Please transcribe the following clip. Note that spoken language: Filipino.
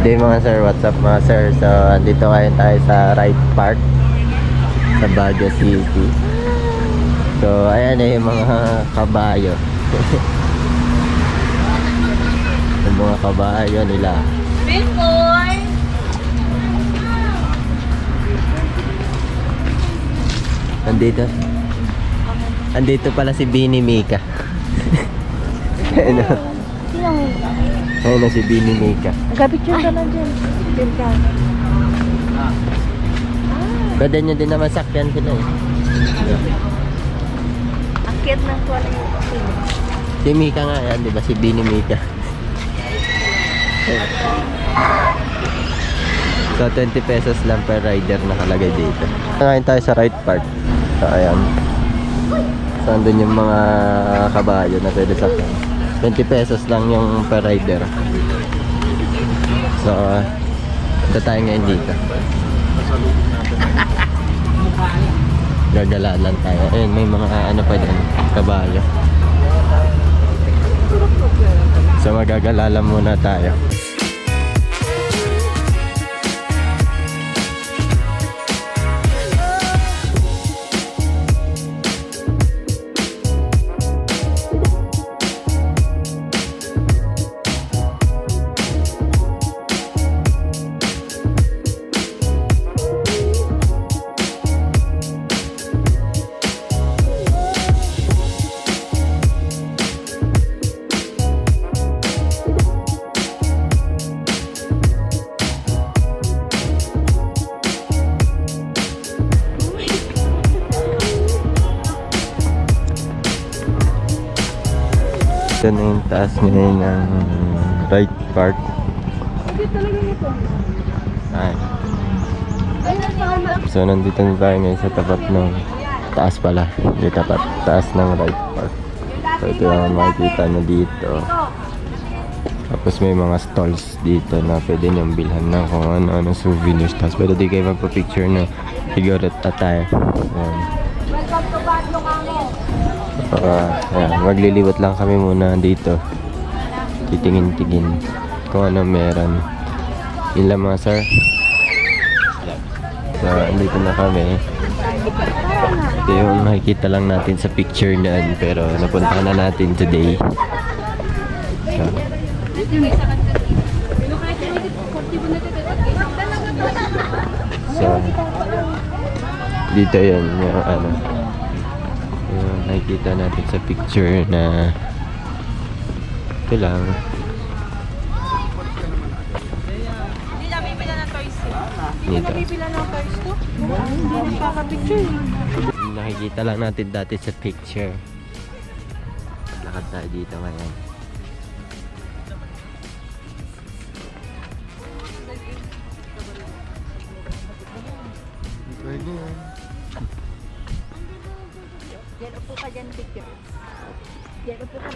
Good day mga sir, what's up mga sir? So, andito ngayon tayo sa right park sa Baguio City. So, ayan eh, yung mga kabayo. yung mga kabayo nila. Boy! Andito. Andito pala si Bini Mika. Ayun o. Sino? Ayun o si Bini Mika. Nagka-picture ka lang dyan. Dyan ka. Pwede nyo din naman sakyan sila eh. Akit ng kuwala yung Si Mika nga yan, di ba? Si Bini Mika. So, 20 pesos lang per rider nakalagay dito. Ngayon tayo sa right part. So, ayan. So, andun yung mga kabayo na pwede sakyan. 20 pesos lang yung per rider. So, ito tayo ngayon dito. Gagalaan lang tayo. Ayun, may mga ano pa dyan, kabayo. So magagalala muna tayo. Ito na yung taas ngayon ng right part. Ay. So nandito na tayo ngayon sa tapat ng taas pala. Hindi tapat. Taas ng right part. So ito yung makikita nyo dito. Tapos may mga stalls dito na pwede niyong bilhan ng kung ano-ano souvenirs. Tapos pwede din kayo magpa-picture ng figurate attire. Ayan. Saka, ayan, magliliwat lang kami muna dito. Titingin-tingin kung ano meron. Yun lang mga sir. So, andito na kami. Ito yung nakikita lang natin sa picture na pero napunta na natin today. So, so dito yun yung ano nakikita natin sa picture na ito lang Hindi na bibila ng toys. dito Bibila ng toys to? Hindi na pakapicture. nakikita lang natin dati sa picture lakad tayo dito ngayon Yan, upo ka dyan, picture. Yan, upo ka.